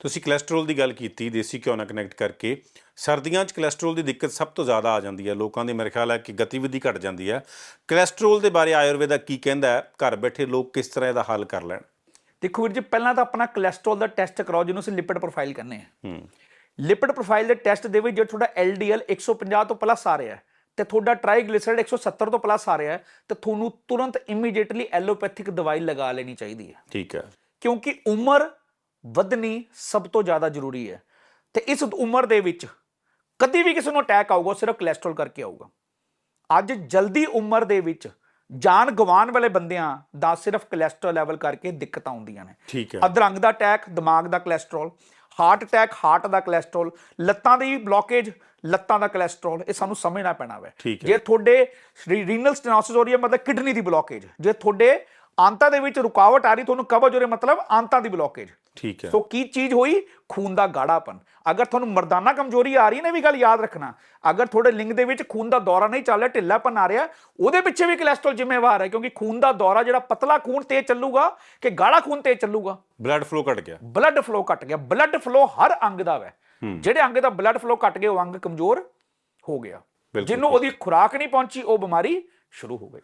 ਤੁਸੀਂ ਕੋਲੇਸਟ੍ਰੋਲ ਦੀ ਗੱਲ ਕੀਤੀ ਦੇਸੀ ਘਿਓ ਨਾਲ ਕਨੈਕਟ ਕਰਕੇ ਸਰਦੀਆਂ 'ਚ ਕੋਲੇਸਟ੍ਰੋਲ ਦੀ ਦਿੱਕਤ ਸਭ ਤੋਂ ਜ਼ਿਆਦਾ ਆ ਜਾਂਦੀ ਹੈ। ਲੋਕਾਂ ਦੀ ਮੇਰੇ ਖਿਆਲ ਹੈ ਕਿ ਗਤੀਵਿਧੀ ਘਟ ਜਾਂਦੀ ਹੈ। ਕੋਲੇਸਟ੍ਰੋਲ ਦੇ ਬਾਰੇ ਆਯੁਰਵੇਦਾ ਕੀ ਕਹਿੰਦਾ ਹੈ? ਘਰ ਬੈਠੇ ਲੋਕ ਕਿਸ ਤਰ੍ਹਾਂ ਇਹਦਾ ਹੱਲ ਕਰ ਲੈਣ? ਦੇਖੋ ਵੀਰ ਜੀ ਪਹਿਲਾਂ ਤਾਂ ਆਪਣਾ ਕੋਲੇਸਟ੍ਰੋਲ ਦਾ ਟੈਸਟ ਕਰਾਓ ਜਿਹਨੂੰ ਅਸੀਂ ਲਿਪਿਡ ਪ੍ਰੋਫਾਈਲ ਕਹਿੰਦੇ ਆ ਹੂੰ। ਲਿਪਿਡ ਪ੍ਰੋਫਾਈਲ ਦੇ ਟੈਸਟ ਦੇ ਵਿੱਚ ਜੇ ਤੁਹਾਡਾ LDL 150 ਤੋਂ ਪਲੱਸ ਆ ਰਿਹਾ ਹੈ ਤੇ ਤੁਹਾਡਾ ਟ੍ਰਾਈਗਲਿਸਰਾਈਡ 170 ਤੋਂ ਪਲੱਸ ਆ ਰਿਹਾ ਹੈ ਤੇ ਤੁਹਾਨੂੰ ਤੁਰੰਤ ਇਮੀਡੀਏਟਲੀ ਐਲੋਪੈਥਿਕ ਦਵਾਈ ਲਗਾ ਲੈਣੀ ਚਾਹੀਦੀ ਹੈ। ਠੀਕ ਹੈ। ਕਿਉਂਕਿ ਉਮਰ ਵਧਣੀ ਸਭ ਤੋਂ ਜ਼ਿਆਦਾ ਜ਼ਰੂਰੀ ਹੈ। ਤੇ ਇਸ ਉਮਰ ਦੇ ਵਿੱਚ ਕਦੀ ਵੀ ਕਿਸੇ ਨੂੰ ਅਟੈਕ ਆਊਗਾ ਸਿਰਫ ਕੋਲੇਸਟ੍ਰੋਲ ਕਰਕੇ ਆਊਗਾ। ਅੱਜ ਜਲਦੀ ਉਮਰ ਦੇ ਵਿੱਚ ਜਾਨ ਗਵਾਉਣ ਵਾਲੇ ਬੰਦਿਆਂ ਦਾ ਸਿਰਫ ਕੋਲੇਸਟ੍ਰੋਲ ਲੈਵਲ ਕਰਕੇ ਦਿੱਕਤਾਂ ਆਉਂਦੀਆਂ ਨੇ। ਠੀਕ ਹੈ। ਅਧਰੰਗ ਦਾ ਅਟੈਕ ਦਿਮਾਗ ਦਾ ਕੋਲੇਸਟ੍ਰੋਲ ਹਾਰਟ ਅਟੈਕ ਹਾਰਟ ਦਾ ਕੋਲੇਸਟ੍ਰੋਲ ਲੱਤਾਂ ਦੀ ਬਲੌਕੇਜ ਲੱਤਾਂ ਦਾ ਕੋਲੇਸਟ੍ਰੋਲ ਇਹ ਸਾਨੂੰ ਸਮਝਣਾ ਪੈਣਾ ਵੇ। ਜੇ ਤੁਹਾਡੇ ਰੀਨਲ ਸਟੈਨੋਸਿਸ ਹੋ ਰਹੀ ਹੈ ਮਤਲਬ ਕਿਡਨੀ ਦੀ ਬਲੌਕੇਜ ਜੇ ਤੁਹਾਡੇ ਆਂਤਾਂ ਦੇ ਵਿੱਚ ਰੁਕਾਵਟ ਆ ਰਹੀ ਤੁਹਾਨੂੰ ਕਬਜ਼ ਹੋ ਰਹੀ ਮਤਲਬ ਆਂਤਾਂ ਦੀ ਬਲੌਕੇਜ ਠੀਕ ਹੈ। ਸੋ ਕੀ ਚੀਜ਼ ਹੋਈ? ਖੂਨ ਦਾ ਗਾੜਾਪਨ। ਅਗਰ ਤੁਹਾਨੂੰ ਮਰਦਾਨਾ ਕਮਜ਼ੋਰੀ ਆ ਰਹੀ ਨਾ ਵੀ ਗੱਲ ਯਾਦ ਰੱਖਣਾ। ਅਗਰ ਤੁਹਾਡੇ ਲਿੰਗ ਦੇ ਵਿੱਚ ਖੂਨ ਦਾ ਦੌਰਾ ਨਹੀਂ ਚੱਲ ਰਿਹਾ ਢਿੱਲਾਪਨ ਆ ਰਿਹਾ ਉਹਦੇ ਪਿੱਛੇ ਵੀ ਕੋਲੇਸਟ੍ਰੋਲ ਜ਼ਿੰਮੇਵਾਰ ਹੈ ਕਿਉਂਕਿ ਖੂਨ ਦਾ ਦੌਰਾ ਜਿਹੜਾ ਪਤਲਾ ਖੂਨ ਤੇਜ਼ ਚੱਲੂਗਾ ਕਿ ਗਾੜਾ ਖੂਨ ਤੇਜ਼ ਚੱਲੂਗਾ। ਬਲੱਡ ਫਲੋ ਘਟ ਗਿਆ। ਬਲੱਡ ਫਲੋ ਘਟ ਗਿਆ। ਬਲੱਡ ਫਲੋ ਹਰ ਅੰਗ ਦਾ ਵੈ। ਜਿਹੜੇ ਅੰਗ ਦਾ ਬਲੱਡ ਫਲੋ ਘਟ ਗਿਆ ਉਹ ਅੰਗ ਕਮਜ਼ੋਰ ਹੋ ਗਿਆ। ਜਿਹਨੂੰ ਉਹਦੀ ਖੁਰਾਕ ਨਹੀਂ ਪਹੁੰਚੀ ਉਹ ਬਿਮਾਰੀ ਸ਼ੁਰੂ ਹੋ ਗਈ।